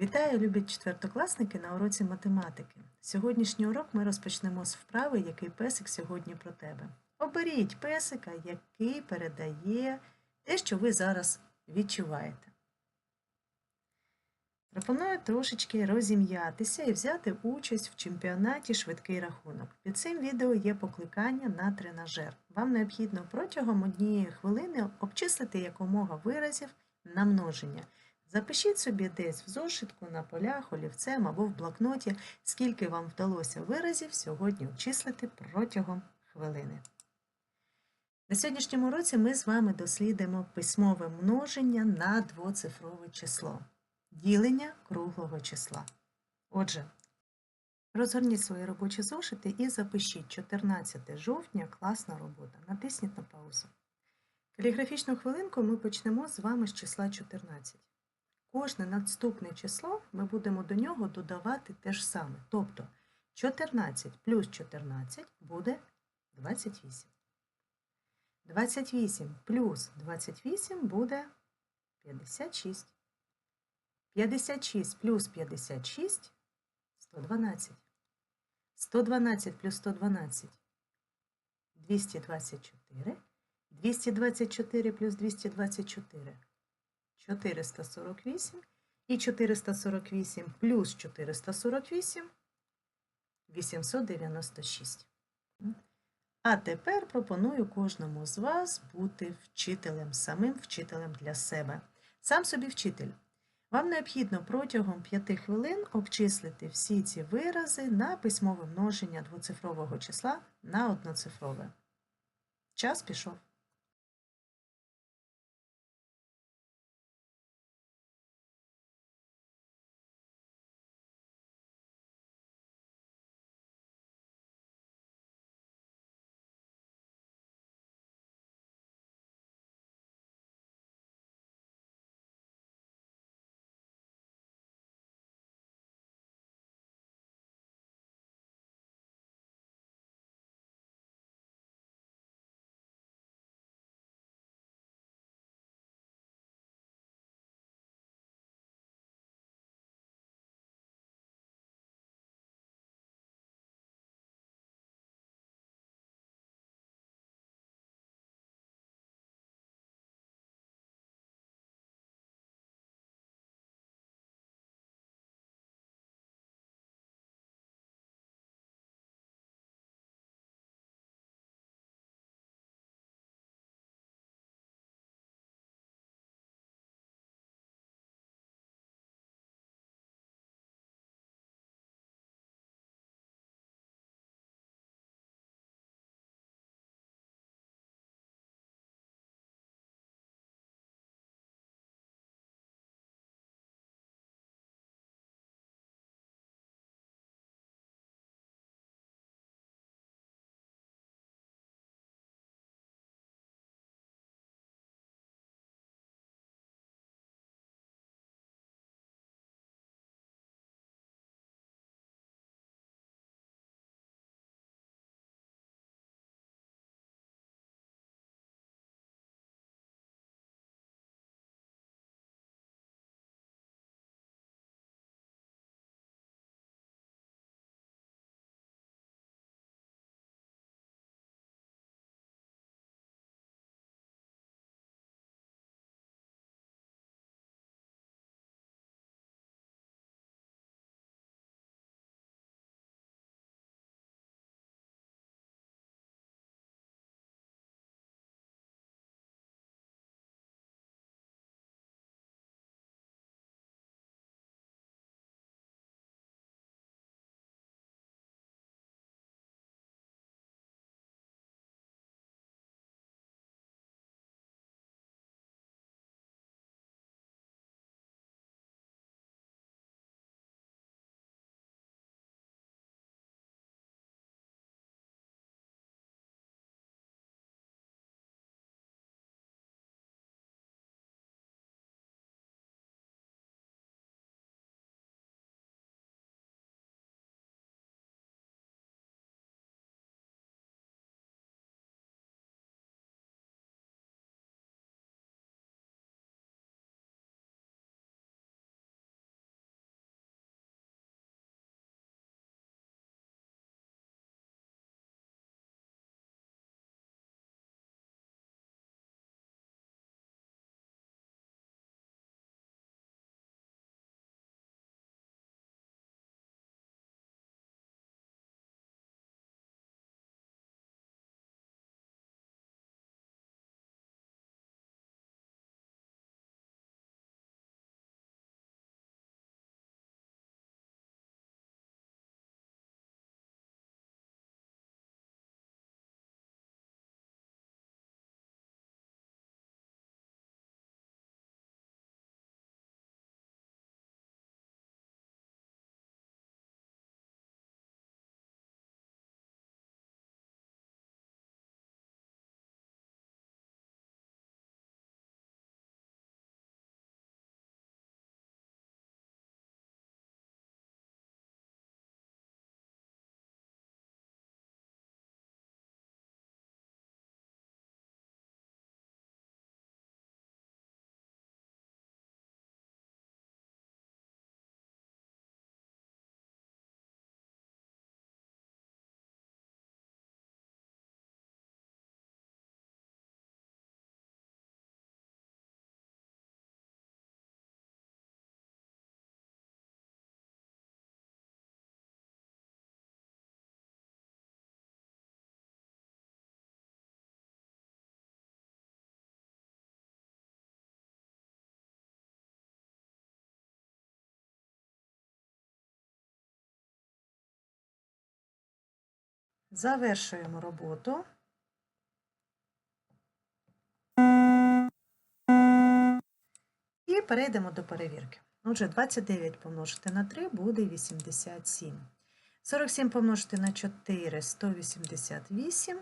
Вітаю, любі четвертокласники на уроці математики. Сьогоднішній урок ми розпочнемо з вправи, який песик сьогодні про тебе. Оберіть песика, який передає те, що ви зараз відчуваєте. Пропоную трошечки розім'ятися і взяти участь в чемпіонаті швидкий рахунок. Під цим відео є покликання на тренажер. Вам необхідно протягом однієї хвилини обчислити якомога виразів на множення. Запишіть собі десь в зошитку, на полях, олівцем або в блокноті, скільки вам вдалося виразів сьогодні обчислити протягом хвилини. На сьогоднішньому уроці ми з вами дослідимо письмове множення на двоцифрове число, ділення круглого числа. Отже, розгорніть свої робочі зошити і запишіть 14 жовтня класна робота. Натисніть на паузу. Каліграфічну хвилинку ми почнемо з вами з числа 14. Кожне наступне число ми будемо до нього додавати те ж саме. Тобто 14 плюс 14 буде 28. 28 плюс 28 буде 56. 56 плюс 56 112. 112 плюс 112 224. 224 плюс 224 448 і 448 плюс 448 896. А тепер пропоную кожному з вас бути вчителем, самим вчителем для себе. Сам собі вчитель. Вам необхідно протягом 5 хвилин обчислити всі ці вирази на письмове множення двоцифрового числа на одноцифрове. Час пішов. Завершуємо роботу. І перейдемо до перевірки. Отже, 29 помножити на 3 буде 87. 47 помножити на 4 188.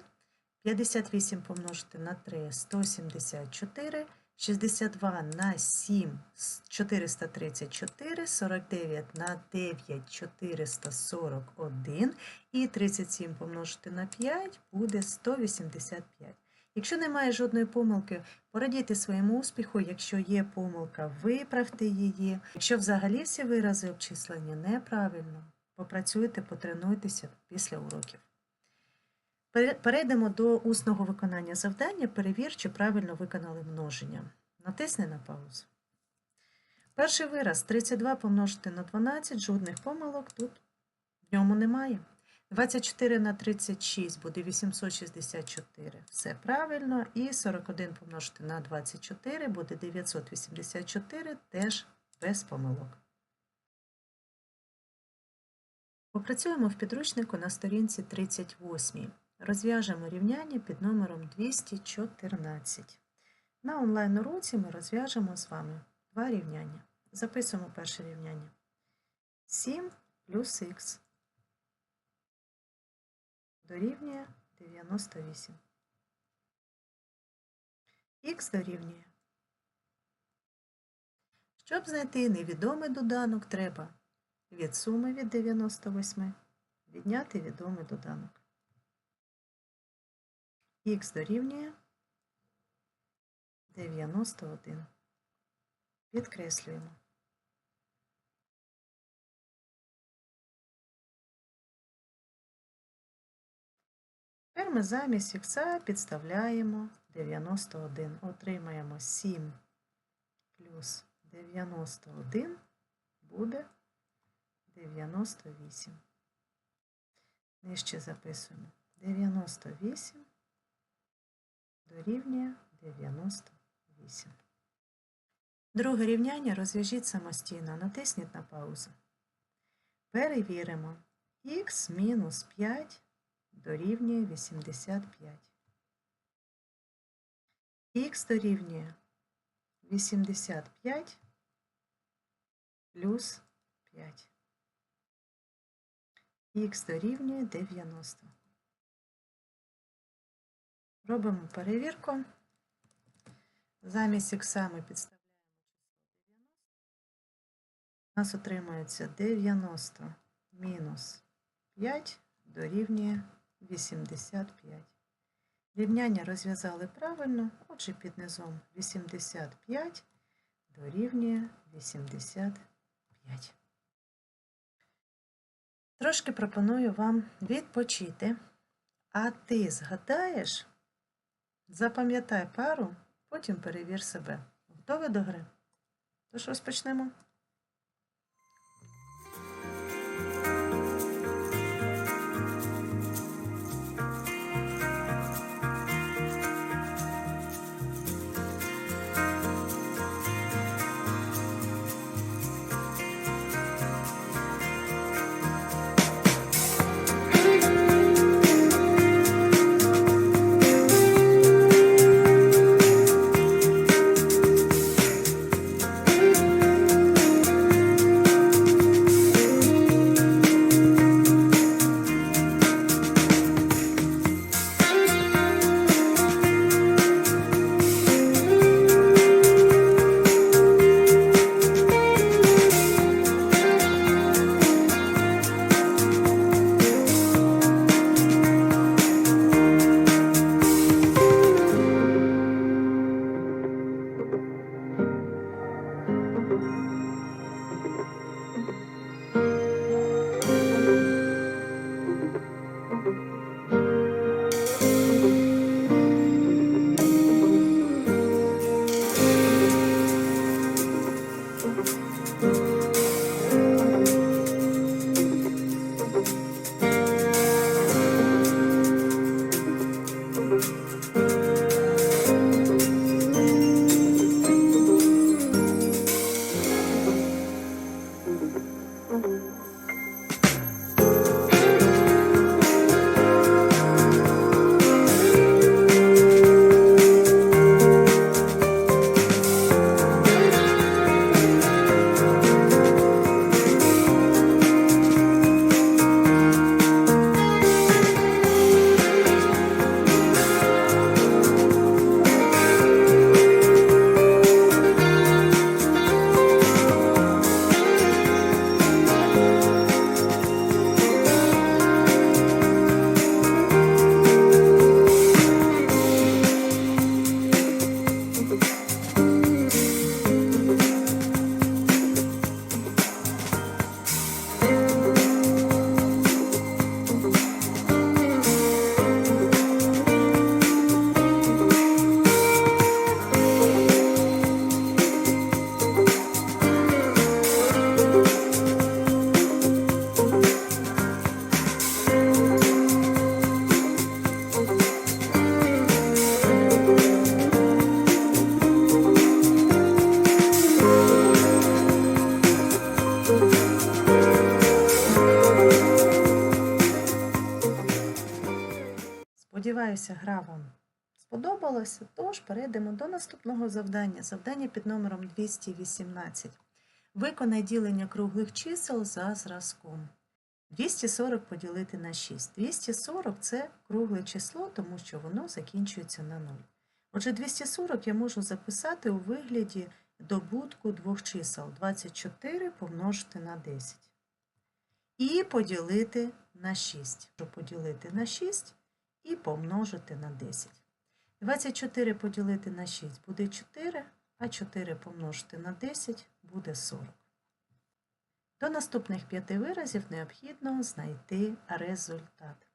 58 помножити на 3 174. 62 на 7 434, 49 на 9 441 і 37 помножити на 5 буде 185. Якщо немає жодної помилки, порадійте своєму успіху. Якщо є помилка, виправте її. Якщо взагалі всі вирази обчислені неправильно, попрацюйте, потренуйтеся після уроків. Пере- Перейдемо до усного виконання завдання. Перевір, чи правильно виконали множення. Натисни на паузу. Перший вираз 32 помножити на 12, жодних помилок тут в ньому немає. 24 на 36 буде 864. Все правильно. І 41 помножити на 24 буде 984, теж без помилок. Попрацюємо в підручнику на сторінці 38. Розв'яжемо рівняння під номером 214. На онлайн-уроці ми розв'яжемо з вами два рівняння. Записуємо перше рівняння. 7 плюс х дорівнює 98. Х дорівнює. Щоб знайти невідомий доданок, треба від суми від 98 відняти відомий доданок. Х дорівнює 91. Підкреслюємо. Тепер ми замість х підставляємо 91. Отримаємо 7 плюс 91 буде 98. Нижче записуємо 98 дорівнює 98. Друге рівняння розв'яжіть самостійно. Натисніть на паузу. Перевіримо. х мінус 5 дорівнює 85. х дорівнює 85 плюс 5. х дорівнює 90. Робимо перевірку. Замість х ми підставляємо число 90. У нас отримується 90 мінус 5 дорівнює 85. Рівняння розв'язали правильно, отже під низом 85 дорівнює 85. Трошки пропоную вам відпочити, а ти згадаєш, запам'ятай пару, потім перевір себе. Готові до гри? Тож розпочнемо. Сподіваюся, гра вам сподобалася. Тож перейдемо до наступного завдання. Завдання під номером 218. Виконай ділення круглих чисел за зразком. 240 поділити на 6. 240 це кругле число, тому що воно закінчується на 0. Отже, 240 я можу записати у вигляді добутку двох чисел 24 помножити на 10. І поділити на 6. Поділити на 6 і помножити на 10. 24 поділити на 6 буде 4, а 4 помножити на 10 буде 40. До наступних п'яти виразів необхідно знайти результат.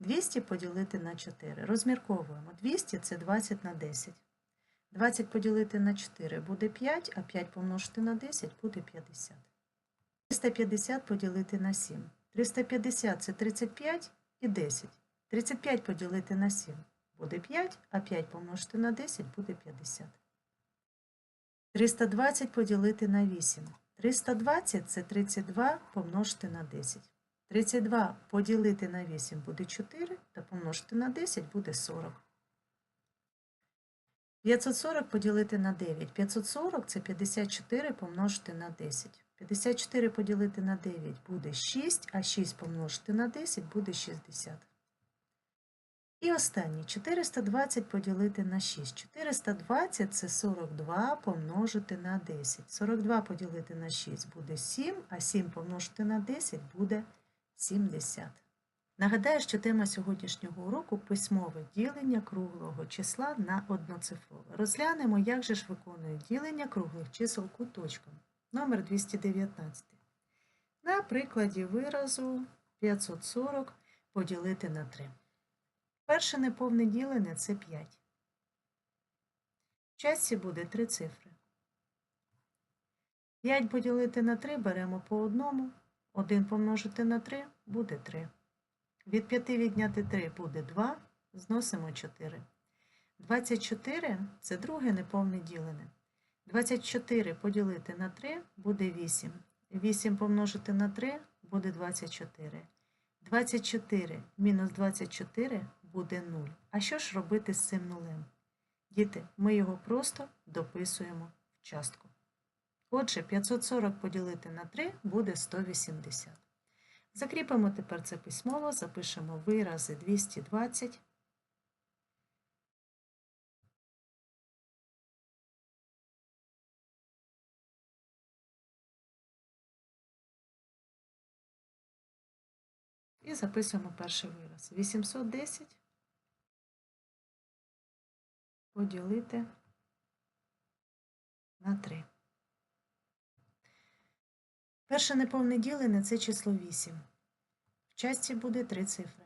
200 поділити на 4. Розмірковуємо. 200 це 20 на 10. 20 поділити на 4 буде 5, а 5 помножити на 10 буде 50. 350 поділити на 7. 350 це 35 і 10. 35 поділити на 7 буде 5, а 5 помножити на 10 буде 50. 320 поділити на 8. 320 це 32 помножити на 10. 32 поділити на 8 буде 4, та помножити на 10 буде 40. 540 поділити на 9. 540 це 54 помножити на 10. 54 поділити на 9 буде 6, а 6 помножити на 10 буде 60. І останнє 420 поділити на 6. 420 це 42 помножити на 10. 42 поділити на 6 буде 7, а 7 помножити на 10 буде 70. Нагадаю, що тема сьогоднішнього уроку письмове ділення круглого числа на одноцифрове. Розглянемо, як же ж виконують ділення круглих чисел куточком. Номер 219. На прикладі виразу 540 поділити на 3. Перше неповне ділене це 5. В часті буде 3 цифри. 5 поділити на 3 беремо по одному. 1 помножити на 3 буде 3. Від 5 відняти 3 буде 2, зносимо 4. 24 це друге неповне ділене. 24 поділити на 3 буде 8. 8 помножити на 3 буде 24. 24 мінус 24 буде 0. А що ж робити з цим нулем? Діти, ми його просто дописуємо в частку. Отже, 540 поділити на 3 буде 180. Закріпимо тепер це письмово, запишемо вирази 220. І записуємо перший вираз. 810 поділити на 3. Перше неповне ділене – це число 8. В часті буде 3 цифри.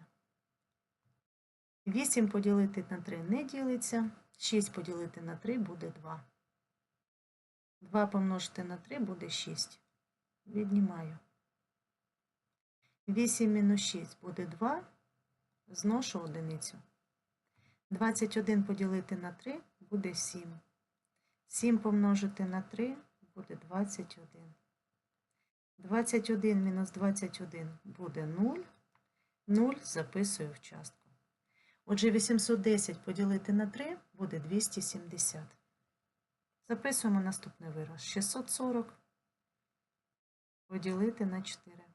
8 поділити на 3 не ділиться. 6 поділити на 3 буде 2. 2 помножити на 3 буде 6. Віднімаю. 8 мінус 6 буде 2. Зношу одиницю. 21 поділити на 3 буде 7. 7 помножити на 3 буде 21. 21 мінус 21 буде 0. 0 записую в частку. Отже, 810 поділити на 3 буде 270. Записуємо наступний вираз. 640 поділити на 4.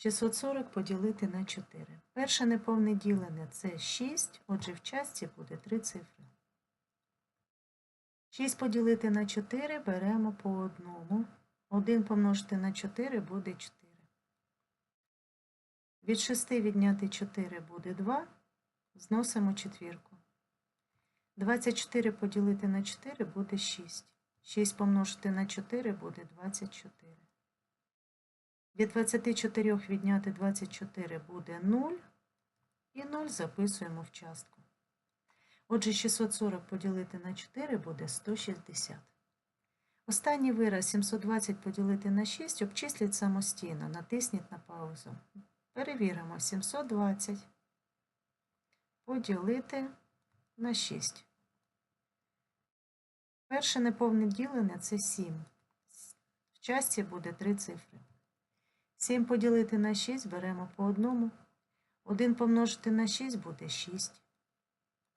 640 поділити на 4. Перше неповне ділене це 6, отже, в часті буде 3 цифри. 6 поділити на 4 беремо по одному. 1 помножити на 4 буде 4. Від 6 відняти 4 буде 2. Зносимо четвірку. 24 поділити на 4 буде 6. 6 помножити на 4 буде 24. Від 24 відняти 24 буде 0. І 0 записуємо в частку. Отже, 640 поділити на 4 буде 160. Останній вираз 720 поділити на 6 обчисліть самостійно. Натисніть на паузу. Перевіримо 720 поділити на 6. Перше неповне ділене це 7. В часті буде 3 цифри. 7 поділити на 6 беремо по одному. 1 помножити на 6 буде 6.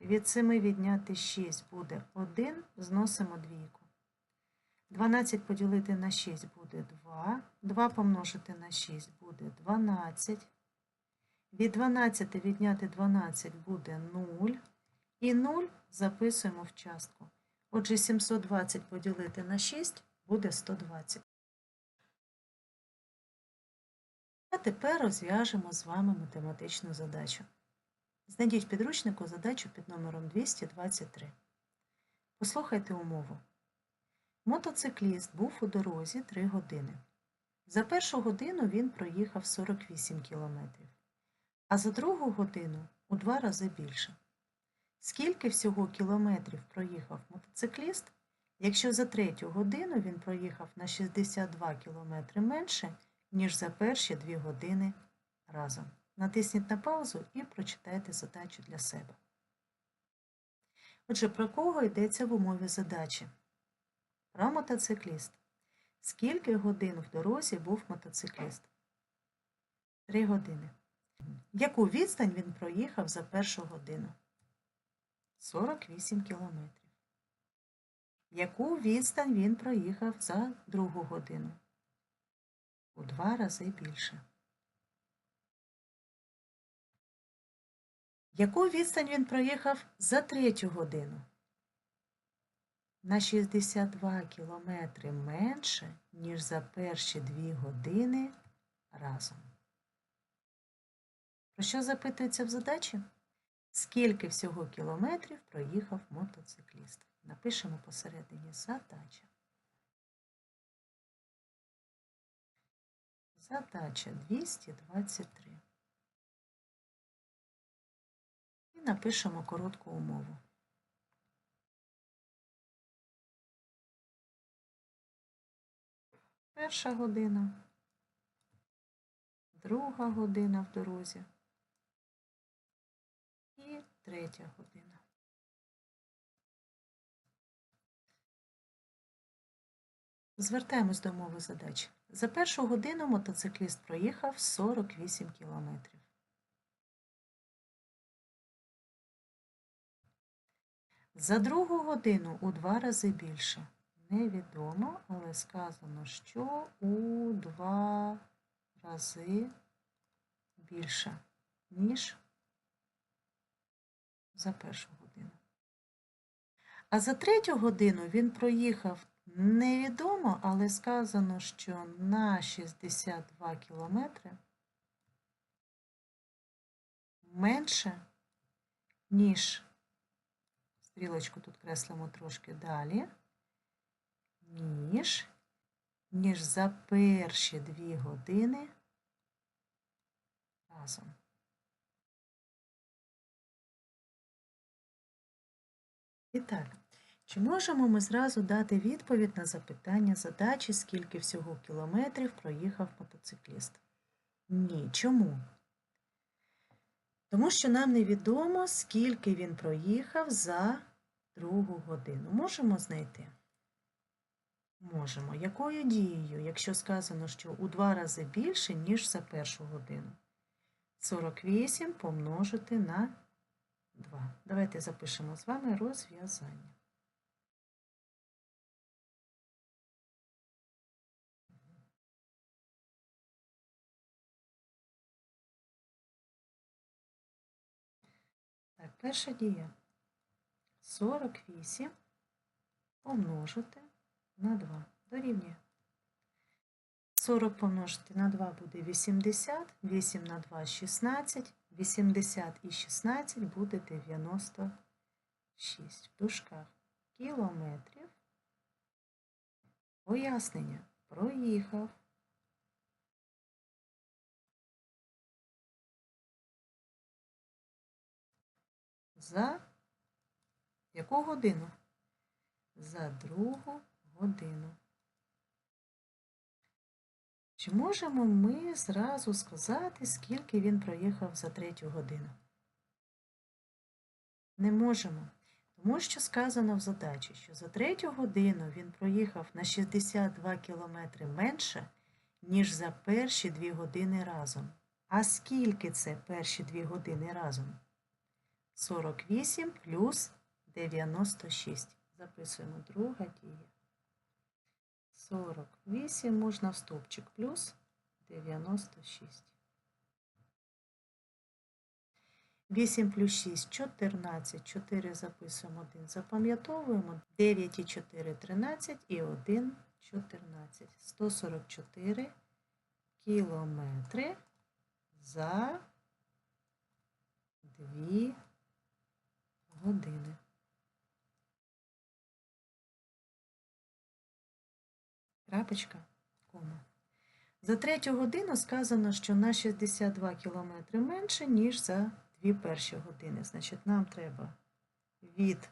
Від 7 відняти 6 буде 1, зносимо двійку. 12 поділити на 6 буде 2. 2 помножити на 6 буде 12. Від 12 відняти 12 буде 0. І 0 записуємо в частку. Отже, 720 поділити на 6 буде 120. А тепер розв'яжемо з вами математичну задачу. Знайдіть підручнику задачу під номером 223. Послухайте умову. Мотоцикліст був у дорозі 3 години. За першу годину він проїхав 48 кілометрів, а за другу годину у два рази більше. Скільки всього кілометрів проїхав мотоцикліст, якщо за третю годину він проїхав на 62 кілометри менше, ніж за перші дві години разом? Натисніть на паузу і прочитайте задачу для себе. Отже, про кого йдеться в умові задачі? Про мотоцикліст. Скільки годин в дорозі був мотоцикліст? Три години. Яку відстань він проїхав за першу годину? 48 кілометрів. Яку відстань він проїхав за другу годину? У два рази більше. Яку відстань він проїхав за третю годину? На 62 кілометри менше, ніж за перші дві години разом. Про що запитується в задачі? Скільки всього кілометрів проїхав мотоцикліст? Напишемо посередині задача. Задача 223. І напишемо коротку умову. Перша година, друга година в дорозі і третя година. Звертаємось до мови задач. За першу годину мотоцикліст проїхав 48 кілометрів. За другу годину у два рази більше. Невідомо, але сказано, що у два рази більше, ніж за першу годину. А за третю годину він проїхав невідомо, але сказано, що на 62 кілометри менше, ніж, стрілочку тут креслимо трошки далі, ніж, ніж за перші дві години разом. І так, чи можемо ми зразу дати відповідь на запитання задачі, скільки всього кілометрів проїхав мотоцикліст? Ні. Чому? Тому що нам невідомо, скільки він проїхав за другу годину. Можемо знайти? Можемо. Якою дією, якщо сказано, що у два рази більше, ніж за першу годину? 48 помножити на 2. Давайте запишемо з вами розв'язання. Перша дія. 48 помножити на 2. Дорівнює. 40 помножити на 2 буде 80, 8 на 2 – 16, 80 і 16 буде 96 в дужках кілометрів. Пояснення. Проїхав. За яку годину? За другу годину. Чи можемо ми зразу сказати, скільки він проїхав за третю годину? Не можемо. Тому що сказано в задачі, що за третю годину він проїхав на 62 кілометри менше, ніж за перші дві години разом. А скільки це перші дві години разом? 48 плюс 96. Записуємо друга дія. 48 можна в стовпчик плюс 96. 8 плюс 6 14. 4 записуємо 1. Запам'ятовуємо 9 і 4 13 і 1 14. 144 кілометри за 2 години. Крапочка, кома. За третю годину сказано, що на 62 кілометри менше, ніж за дві перші години. Значить, нам треба від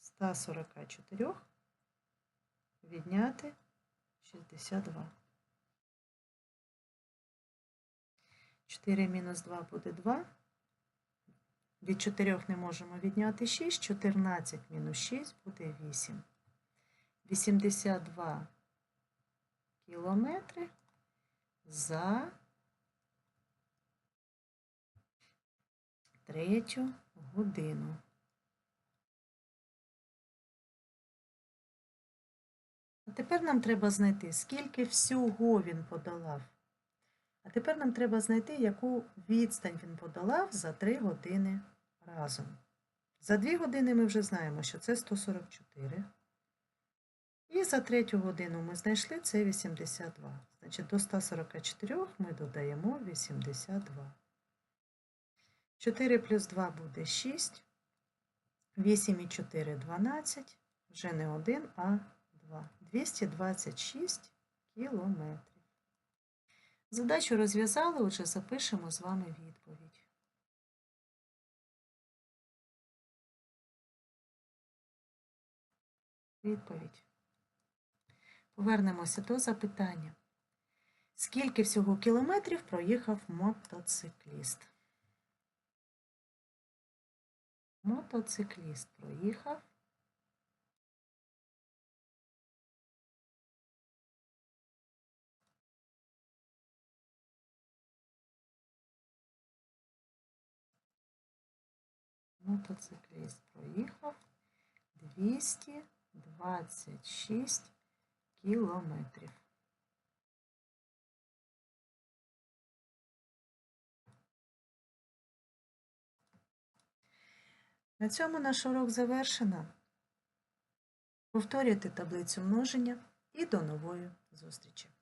144 відняти 62. 4 мінус 2 буде 2. Від 4 не можемо відняти 6. 14 мінус 6 буде 8. 82 кілометри за третю годину. А тепер нам треба знайти, скільки всього він подолав. А тепер нам треба знайти, яку відстань він подолав за 3 години разом. За 2 години ми вже знаємо, що це 144. І за третю годину ми знайшли це 82. Значить, до 144 ми додаємо 82. 4 плюс 2 буде 6. 8 і 4 – 12. Вже не 1, а 2. 226 кілометрів. Задачу розв'язали, отже, запишемо з вами відповідь. Відповідь. Повернемося до запитання. Скільки всього кілометрів проїхав мотоцикліст? Мотоцикліст проїхав Мотоцикліст проїхав 226 кілометрів. На цьому наш урок завершено. Повторюйте таблицю множення і до нової зустрічі!